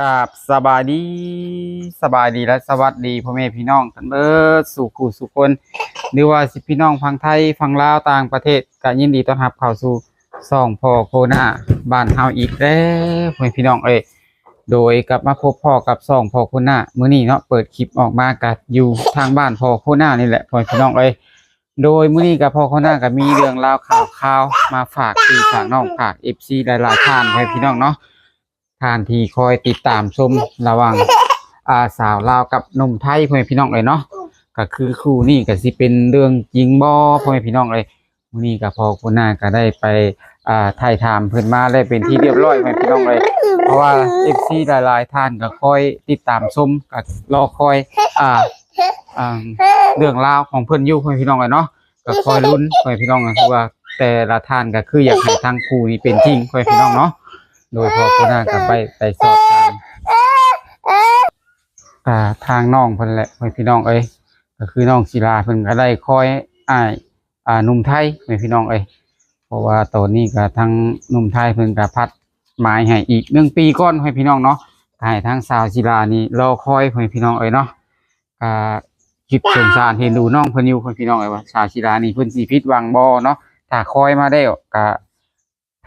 กับสบายดีสบายดีและสวัสดีพ่อแม่พี่น้องกันเบิดสู่ขู่สู่คนหรือว่าสิพี่น้องฟังไทยฟังลาวต่างประเทศก็ยินดีต้อนรับเข้าสู่ซ่องพ่อโคนาบ้านเฮาอีกแล้วพ่อแม่พี่น้องเอ้ยโดยกลับมาพบพ่อกับซ่องพ่อโคนามื้อนี้เนาะเปิดคลิปออกมากัอยู่ทางบ้านพ่อโคนานี่แหละพ่อแม่พี่น้องเอ้ยโดยมื้อนี้กับพ่อโคนาก็มีเรื่องราวข่าวๆมาฝากพี่ฝากน้องฝาก FC หลายๆท่านให้พี่น้องเนาะ ท่านที่คอยติดตามชมระหว่างอาสาวลาวกับนมไทยพ่อแม่พี่น้องเลยเนาะก็คือคู่นี้ก็สิเป็นเรื่องจริงบ่พ่อแม่พี่น้องเลยมื้อนี้ก็พอคุณนาก็ได้ไปอ่าถ่ายถามเพิ่นมาได้เป็นที่เรียบร้อยพ่อแม่พี่น้องเลย เพราะว่า FC หลายๆท่านก็คอยติดตามชมก็รอคอยอ่าอ่าเรื่องราวของเพิ่นอยู่พ่อแม่พี่น้องเลยเนาะก็คอยลุ้นพ่อแม่พี่น้องก็คือว่าแต่ละท่านก็คืออยากให้ทั้งคู่นี้เป็นจริงพ่อแม่พี่น้องเนาะ โดยพอคุณนากับไปไปสอบถามอ่าทางน้องเพิ่นแหละเพื่อนพี่น้องเอ้ยก็คือน้องศิลาเพิ่นก็ได้คอยอ้ายอ่าหนุ่มไทยเพื่อนพี่น้องเอ้ยเพราะว่าตอนนี้ก็ทางหนุ่มไทยเพิ่นก็พัดหมายให้อีกหนึ่งปีก่อนเพื่อนพี่น้องเนาะให้ทางสาวศิลานี่รอคอยเพื่อนพี่น้องเอ้ยเนาะก็คิดสงสารเห็นดูน้องเพิ่นอยู่เพื่อนพี่น้องเอ้ยว่าสาวศิลานี่เพิ่นสิผิดหวังบ่เนาะถ้าคอยมาได้ก็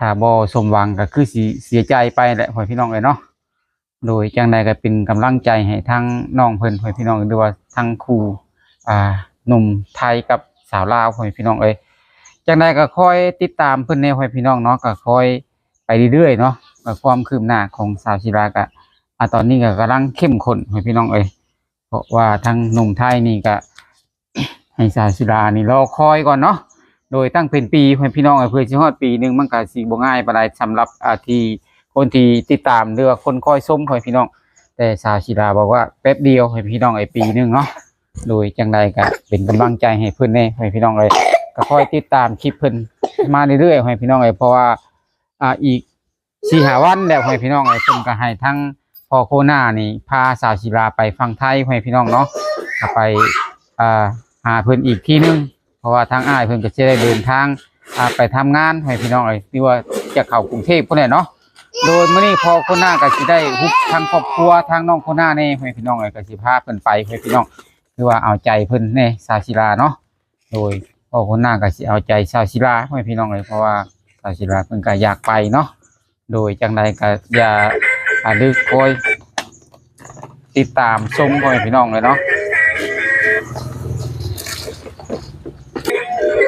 ถ้าบ่สมหวังก็คือสิเสียใจไปแหละพ่อพี่น้องเอ้ยเนาะโดยจังใดก็เป็นกำลังใจให้ทั้งน้องเพิ่นพ่อพี่น้องหรือว่าทั้งครูอ่าหนุ่มไทยกับสาวลาวพ่อพี่น้องเอ้ยจังใดก็คอยติดตามเพิ่นแน่พ่อพี่น้องเนาะก็คอยไปเรื่อยๆเนาะความคืบหน้าของสาวศิลาก็อ่าตอนนี้ก็กำลังเข้มข้นพ่อพี่น้องเอ้ยเพราะว่าทั้งหนุ่มไทยนี่ก็ให้สาวศิลานี่รอคอยก่อนเนาะ โดยตั้งเป็นปีเพื่อพี่น้องเอ้เพื่อสิฮอดปีหนึ่งมันก็สิบ่ง่ายปานใดสำหรับอาทีคนที่ติดตามหรือว่าคนคอยชมเพื่อนพี่น้อง แต่สาวศิลาบอกว่าแป๊บเดียวให้พี่น้องไอ้ปีหนึ่งเนาะโดยจังใดก็เป็นกำลังใจให้เพิ่อนแน่ให้พี่น้องเลยก็คอยติดตามคลิปเพิ่อนมาเรื่อยๆให้พี่น้องเลยเพราะว่าอ่าอีกสี่หาวันแล้วให้พี่น้องเลยเพิ่นก็ให้ทั้งพอโคหน้านี่พาสาวศิลาไปฟังไทยให้พี่น้องเนาะไปอ่าหาเพิ่อนอีกที่นึง เพราะว่าทางอ้ายเพิ่นก็จะได้เดินทางอ่าไปทำงานให้พี่น้องเลยที่ว่าจะเข้ากรุงเทพพุ่นแหละเนาะโดยมื้อนี้พอคนหน้าก็สิได้ฮุบทางครอบครัวทางน้องคนหน้าแน่ให้พี่น้องเลยก็สิพาเพิ่นไปให้พี่น้องคือว่าเอาใจเพิ่นแน่สาวศิลาเนาะโดยพอคนหน้าก็สิเอาใจสาวศิลาให้พี่น้องเลยเพราะว่าสาวศิลาเพิ่นก็อยากไปเนาะโดยจังใดก็อย่าอ่าลึกคอยติดตามชมให้พี่น้องเลยเนาะ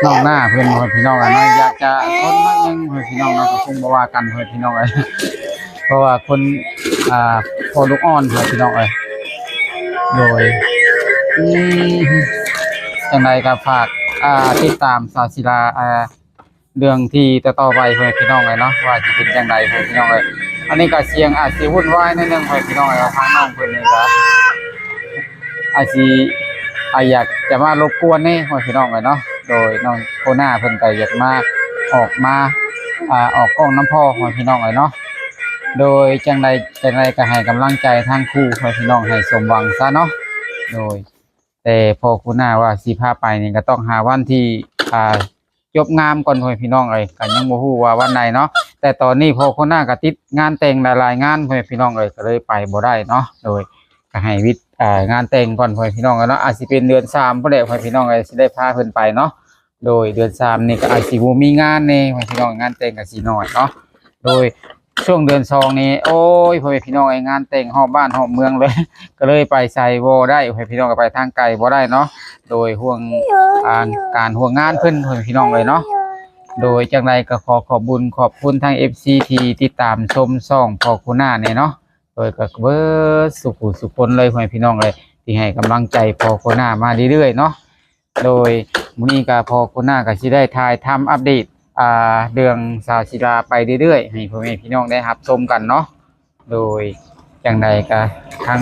น้องหน้าเพื่อนเพื่อนพี่น้องกันะอยากจะคนมายังเพื่อนพี่น้องเราก็คงบ่ว่ากันเพื่อนพี่น้องเลยเพราะว่าคนอ่าพอลูกอ่อนเพื่อนพี่น้องเลยโดยจังใดก็ฝากอ่าติดตามสาวศิลาอ่าเรื่องที่ต่อไปเพื่อนพี่น้องเลยเนาะว่าจะเป็นจังใดเพื่อนพี่น้องเลยอันนี้ก็เสียงอาจสิวุ่นวายนิดนึงเพื่อนพี่น้องเลยว่าทางน้องเพื่อนนี่ก็อาจสิอาอยากจะมารบกวนนี่เพื่อนพี่น้องเลยเนาะ โดยน้องโคน่าเพิ่นก็อยากมาออกมาอ่าออกกล้องน้ำพ่อของพี่น้องเลยเนาะโดยจังใดจังใดก็ให้กำลังใจทางครูให้พี่น้องให้สมหวังซะเนาะโดย แต่พอโคน่าว่าสิพาไปนี่ก็ต้องหาวันที่อ่าจบงามก่อนพ่อพี่น้องเลยก็ยังบ่ฮู้ว่าวันไหนเนาะแต่ตอนนี้พอโคน่าก็ติดงานแต่งหลายๆงานพ่อพี่น้องเลยก็เลยไปบ่ได้เนาะโดยก็ให้วิทย์ อ่างานแต่งก่อนพ่อพี่น้องกันเนาะอาจสิเป็นเดือนสามพ่อเด็กพ่อพี่น้องเลยสิได้พาเพิ่นไปเนาะโดยเดือนสามนี่ก็อาจสิบ่มีงานแน่พ่อพี่น้องงานแต่งก็สิน้อยเนาะโดยช่วงเดือนสองนี้โอ้ยพ่อพี่น้องไอ้งานแต่งหอบบ้านหอบเมืองเลย ก็เลยไปใส่บ่ได้พ่อพี่น้องก็ไปทางไกลบ่ได้เนาะโดยห่วงการห่วงงานเพิ่นพ่อพี่น้องเลยเนาะโดยจังไรก็ขอขอบบุญขอบคุณทาง FC ที่ติดตามชมช่องพอคุณหน้าเนี่ยเนาะ โดยก็เบิดสุขุสุคนเลยพ่อพี่น้องเลยที่ให้กำลังใจพอโคนามาเรื่อยๆเนาะโดยมื้อนี้ก็พอโคนาก็สิได้ถ่ายทำอัปเดตอ่าเรื่องสาวศิลาไปเรื่อยๆให้พ่อแม่พี่น้องได้รับชมกันเนาะโดยจังใดก็ทาง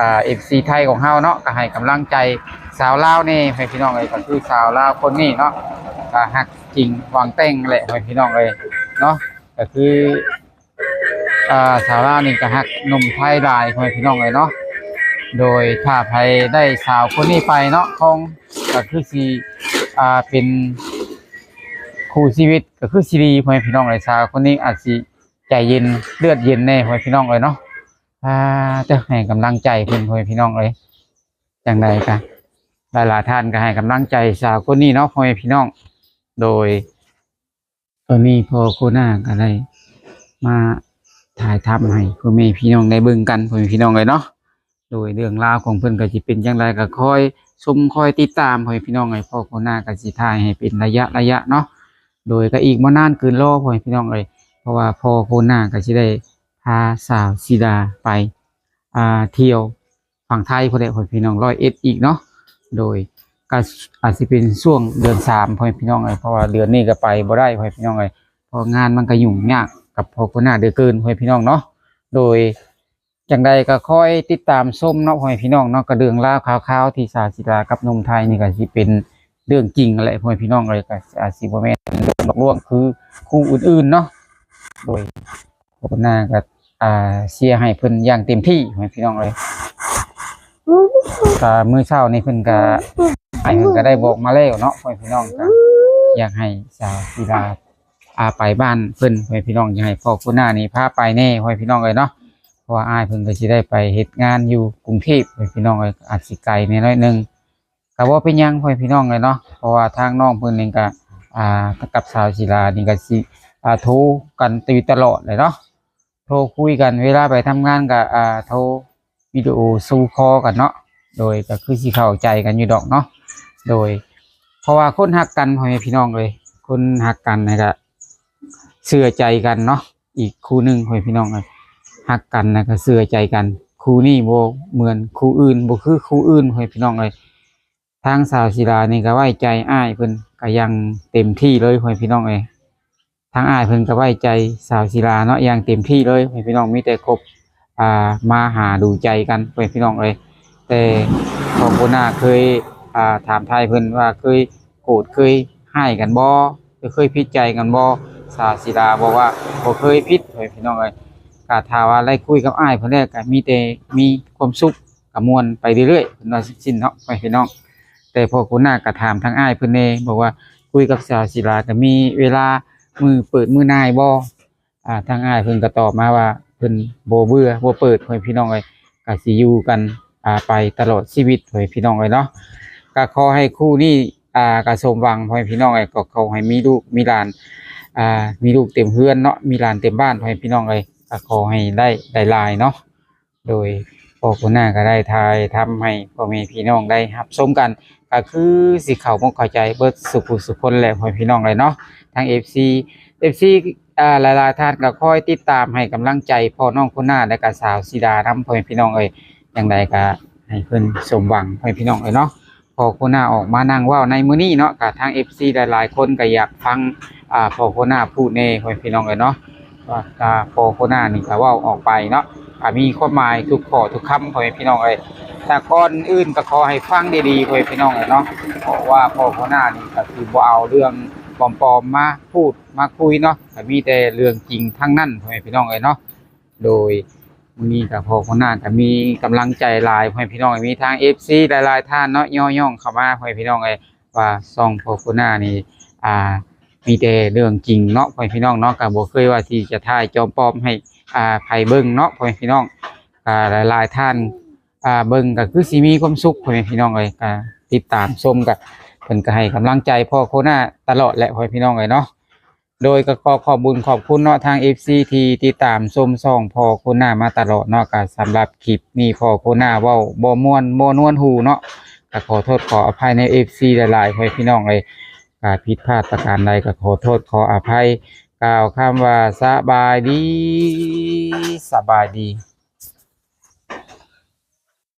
อ่า FC ไทยของเฮาเนาะก็ให้กำลังใจสาวลาวนี่ให้พี่น้องเลยก็คือสาวลาวคนนี้เนาะก็ฮักจริงวังแต่งแหละให้พี่น้องเลยเนาะก็คือ อ่าสาวลาวนี่ก็ฮักหนุ่มไทยหลายพวยพี่น้องเลยเนาะโดยถ้าใครได้สาวคนนี้ไปเนาะคงก็คือสิอ่าเป็นคู่ชีวิตก็คือสิรีพ่อแม่พี่น้องเลยสาวคนนี้อาจสิใจเย็นเลือดเย็นแน่พ่อแม่พี่น้องเลยเนาะพาจะให้กำลังใจเพิ่นพ่อแม่พี่น้องเอ้ยจังไดกะหลายๆท่านก็ให้กำลังใจสาวคนนี้เนาะพ่อแม่พี่น้อง โดยตอนนี้พอโคหน้าก็ได้มา ถ่ายทำให้พ่อแม่พี่น้องได้เบิ่งกันพ่อแม่พี่น้องเลยเนาะโดยเรื่องราวของเพิ่นก็สิเป็นจังไดก็คอยชมคอยติดตามพ่อแม่พี่น้องเลยพ่อโคหน้าก็สิถ่ายให้เป็นระยะระยะเนาะโดยก็อีกบ่นานเกินรอพ่อแม่พี่น้องเลยเพราะว่าพ่อโคหน้าก็สิได้พาสาวสีดาไปอ่าเที่ยวฝั่งไทยพ่อแม่พี่น้องร้อยเอ็ดอีกเนาะโดยก็อาจจะเป็นช่วงเดือนสามพ่อแม่พี่น้องเลยเพราะว่าเดือนนี้ก็ไปบ่ได้พ่อแม่พี่น้องเลยเพราะงานมันก็ยุ่งยาก กับพอคนหน้าเดือเกินพ่อแม่พี่น้องเนาะโดยจังใดก็คอยติดตามส้มเนาะพ่อแม่พี่น้องเนาะกระเดืองล่าวข่าวๆที่สาวศิลากับนมไทยนี่ก็สิเป็นเรื่องจริงอะไรพ่อแม่พี่น้องเลยก็อาจสิบ่แม่นเรื่องลอกลวงคือคู่อื่นๆเนาะโดยพอคนหน้าก็อ่าเชียร์ให้เพิ่นอย่างเต็มที่พ่อแม่พี่น้องเลยก็มื้อเช้านี่เพิ่นก็ไอ้เพิ่นก็ได้บอกมาแล้วเนาะพ่อแม่พี่น้องก็อยากให้สาวกีฬา อาไปบ้านเพิ่นพ่อแม่พี่น้องยากให้พ่อคุณหน้านี่พาไปแน่พ่อแม่พี่น้องเลยเนาะเพราะว่าอายเพิ่นก็สิได้ไปเฮ็ดงานอยู่กรุงเทพพ่อแม่พี่น้องเลยอาจสิไกลนิดหน่อยหนึงก็บ่เป็นหยังพ่อแม่พี่น้องเลยเนาะเพราะว่าทางน้องเพิ่นนี่ก็อ่ากับสาวศิลานี่ก็สิอ่าโทรกันตีตลอดเลยเนาะโทรคุยกันเวลาไปทำงานก็อ่าโทรวิดีโอซูคอกันเนาะโดยก็คือสิเข้าใจกันอยู่ดอกเนาะโดย เพราะว่าคนหักกันพ่อแม่พี่น้องเลยคนหักกันนะก็ เชื่อใจกันเนาะอีกคู่หนึ่งพ่อแม่พี่น้องเลยหักกันนะก็เชื่อใจกัน คู่นี้โบเหมือนคู่อื่นโบคือคู่อื่นพ่อแม่พี่น้องเลยทางสาวศิลานี่ก็ไว้ใจอ้ายเพิ่นก็ยังเต็มที่เลยพ่อแม่พี่น้องเลยทางอ้ายเพิ่นก็ไว้ใจสาวศิลาเนาะยังเต็มที่เลยพ่อแม่พี่น้องมีแต่คบอ่ามาหาดูใจกันพ่อแม่พี่น้องเลยแต่ของโบนาเคยอ่าถามไทยเพิ่นว่าเคยโกรธเคยให้กันบ่เคยพิดใจกันบ่ สาศิลาบอกว่าบ่เคยพิดเฮ้ยพี่น้องเอ้ยก็ถ้าว่าได้คุยกับอ้ายเพิ่นแล้วก็มีแต่มีความสุขกับมวลไปเรื่อยๆเพิ่นว่าสิ้นเนาะไปพี่น้อง แต่พอคุณหน้าก็ถามทางอ้ายเพิ่นเองบอกว่าคุยกับสาวศิลาก็มีเวลามือเปิดมือนายบ่อ่าทางอ้ายเพิ่นก็ตอบมาว่าเพิ่นบ่เบื่อบ่เปิดเฮ้ยพี่น้องเอ้ยก็สิอยู่กันอ่าไปตลอดชีวิตเฮ้ยพี่น้องเอ้ยเนาะก็ขอให้คู่นี้อ่ากระสมหวังพ่อพี่น้องไอ้ก็ขอให้มีลูกมีหลาน อ่ามีลูกเต็มเฮือนเนาะมีหลานเต็มบ้านพ่อแม่พี่น้องเลยก็ขอให้ได้ได้ลายเนาะโดยพ่อคุณหน้าก็ได้ทายทำให้พ่อแม่พี่น้องได้รับชมกันก็คือสิเข้าบ่เข้าใจเบิดสุขุสุคนแหละพ่อแม่พี่น้องเลยเนาะทาง FC FC อ่าหลายๆท่านก็คอยติดตามให้กำลังใจพ่อน้องคุณหน้าและก็สาวสีดานำพ่อแม่พี่น้องเอ้ยอย่างใดก็ให้เพิ่นสมหวังพ่อแม่พี่น้องเอ้ยเนาะ พอโคนาออกมานั่งว่าในมือนี้เนาะกับทาง FC หลายๆ คนก็อยากฟังอ่าพอโคนาพูดแน่พ่อพี่น้องเลยเนาะว่าพอโคนานี่ก็เว้าออกไปเนาะมีความหมายทุกข้อทุกคำพ่อพี่น้องเอ้ยแต่ก่อนอื่นก็ขอให้ฟังดีๆพ่อพี่น้องเลยเนาะเพราะว่าพอโคนานี่ก็คือบ่เอาเรื่องปลอมๆมาพูดมาคุยเนาะมีแต่เรื่องจริงทั้งนั้นพ่อพี่น้องเลยเนาะโดย มื้อนี้ก็พอคนหน้าก็มีกำลังใจหลายพ่อพี่น้องมีทาง FC หลายๆท่านเนาะย่อย่องเข้ามาพ่อพี่น้องเอ้ว่าซ่องพอคนหน้านี่อ่ามีแต่เรื่องจริงเนาะพ่อพี่น้องเนาะก็บ่เคยว่าที่จะถ่ายจอมปลอมให้อ่าไผเบิ่งเนาะพ่อพี่น้องก็หลายๆท่านอ่าเบิ่งก็คือสิมีความสุขพ่อพี่น้องเอ้ติดตามชมก็เพิ่นก็ให้กำลังใจพ่อโคหน้าตลอดแหละพ่อพี่น้องเอ้ยเนาะ โดยก็ขอขอบุญขอบคุณเนาะทาง FC ที่ติดตามชมส่องพอโคหน้ามาตลอดเนาะก็สำหรับคลิปนี้พอโคหน้าเว้าบ่ม่วนบ่นวนหูเนาะก็ขอโทษขออภัยใน FC หลายๆให้พี่น้องเลยกาผิดพลาดประการใดก็ขอโทษขออภัย กล่าวคำว่าสบายดีสบายดี